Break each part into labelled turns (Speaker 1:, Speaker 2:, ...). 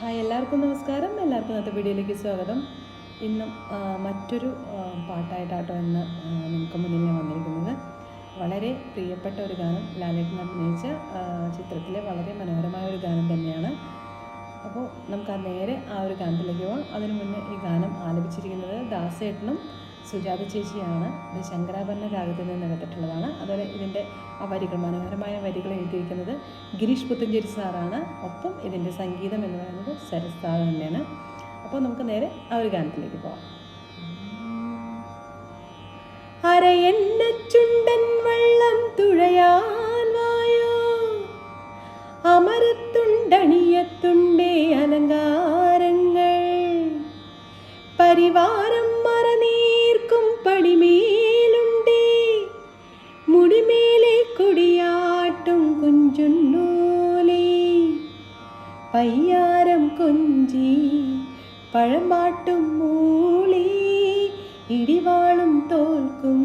Speaker 1: Hi എല്ലാവർക്കും നമസ്കാരം. എല്ലാവർക്കും ഇന്നത്തെ വീഡിയോയിലേക്ക് സ്വാഗതം. ഇന്നും മറ്റൊരു പാട്ടായിട്ടാട്ടോ നമുക്ക് നിങ്ങൾക്ക് മുന്നിൽ ഞാൻ വന്നിരിക്കുന്നത്. വളരെ പ്രിയപ്പെട്ട ഒരു ഗാനം ലാലേട്ടൻ അഭിനയിച്ച ചിത്രത്തിലെ വളരെ മനോഹരമായ ഒരു ഗാനം തന്നെയാണ്. അപ്പോൾ നമുക്ക് നേരെ ആ ഒരു ഗാനത്തിലേക്ക് പോകാം അതിനു മുന്നേ ഈ ഗാനം ആലപിച്ചിരിക്കുന്നത് ദാസേട്ടനും സുജാത ചേച്ചിയാണ് ഇത് ശങ്കരാഭരണ രാഗത്തിൽ നിന്ന് എടുത്തിട്ടുള്ളതാണ്. അതുപോലെ ഇതിന്റെ ആ വരികൾ മനോഹരമായ വരികൾ എഴുതിയിരിക്കുന്നത് ഗിരീഷ് പുത്തഞ്ചേരി സാറാണ്. ഒപ്പം ഇതിന്റെ സംഗീതം എന്ന് പറയുന്നത് സരസ് സാർ തന്നെയാണ്. അപ്പോൾ നമുക്ക് നേരെ ആ ഒരു ഗാനത്തിലേക്ക് പോകാം അരയെണ്ണ ചുണ്ടൻ വെള്ളം തുഴയാൻ വായോ അമരത്തുണ്ടണിയത്തുണ്ടേ അലങ്കാരങ്ങൾ പരിവാരം പയ്യാരം കൊഞ്ചി പഴമ്പാട്ടും മൂളി ഇടിവാളും തോൽക്കും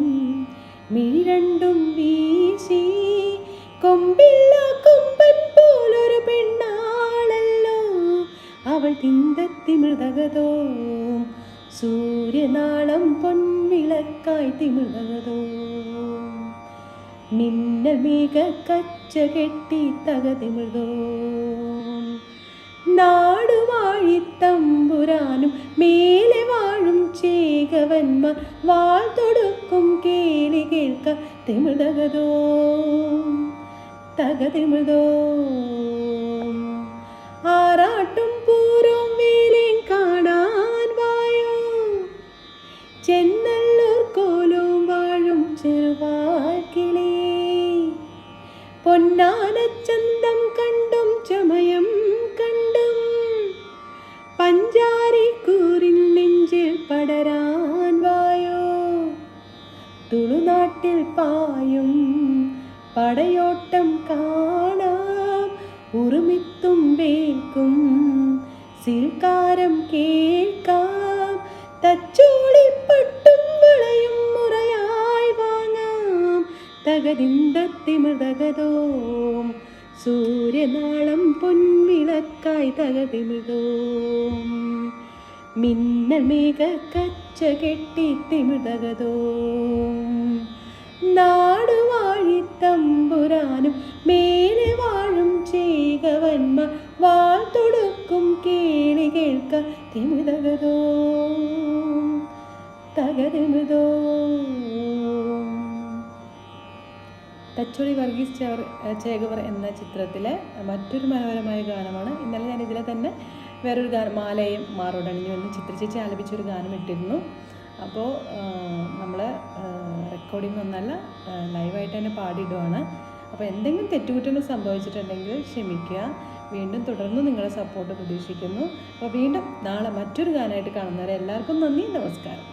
Speaker 1: മിഴി രണ്ടും വീശി. കൊമ്പില്ല കൊമ്പൻ പോലൊരു പെണ്ണാളല്ലോ അവൾ തിന്തത്തി മൃതകതോ. സൂര്യനാളം പൊൻവിളക്കായി തിമിളകതോ മിന്നൽ മേഘ കച്ച കെട്ടി തകതിമിഴതോ ചേകവന്മാർ വാൾ തൊടുക്കും കേളി കേൾക്ക തിമിഴതകതോ തകതിമിഴതോ ആറാട്ടും പൂരവും വേലയും കാണാൻ വായോ ചെന്നല്ലൂർ കോലും വാഴും ചെറുവാക്കിലേ പൊന്നാനച്ചന്തം തുളുനാട്ടിൽ പായും. പടയോട്ടം കാണാം. ഉറുമിത്തും വേൽക്കും. സിൽക്കാരം കേൾക്കാം. തച്ചോളിപ്പട്ടും വളയും മുറയായി വാങ്ങാം. തകതിന്തത്തിമൃതകതോം. സൂര്യനാളം പൊൻവിളക്കായി തകതിമിതോം. മിന്നൽ മേഘ കച്ച കെട്ടി തിമിടകതോ നാടുവാഴി തമ്പുരാനും മേലെ വാഴും ചേകവന്മ വാൾ തൊടുക്കും കേളി കേൾക്ക തിമിതകതോ തകതിമിതോ തച്ചോളി വർഗീസ് ചേവർ ചേകവർ എന്ന ചിത്രത്തിലെ മറ്റൊരു മനോഹരമായ ഗാനമാണ്. ഇന്നലെ ഞാൻ ഇതിലെ തന്നെ വേറൊരു ഗാനം മാലയും മാറോടണിഞ്ഞു എന്ന് ചിത്രചേച്ചി ആലപിച്ചൊരു ഗാനം ഇട്ടിരുന്നു. അപ്പോൾ നമ്മൾ റെക്കോർഡിംഗ് ഒന്നല്ല ലൈവായിട്ട് തന്നെ പാടിയിടുവാണ്. അപ്പോൾ എന്തെങ്കിലും തെറ്റുകുറ്റങ്ങൾ സംഭവിച്ചിട്ടുണ്ടെങ്കിൽ ക്ഷമിക്കുക. വീണ്ടും തുടർന്ന് നിങ്ങളെ സപ്പോർട്ട് പ്രതീക്ഷിക്കുന്നു. അപ്പോൾ വീണ്ടും നാളെ മറ്റൊരു ഗാനമായിട്ട് കാണുന്നവരെ എല്ലാവർക്കും നന്ദി നമസ്കാരം.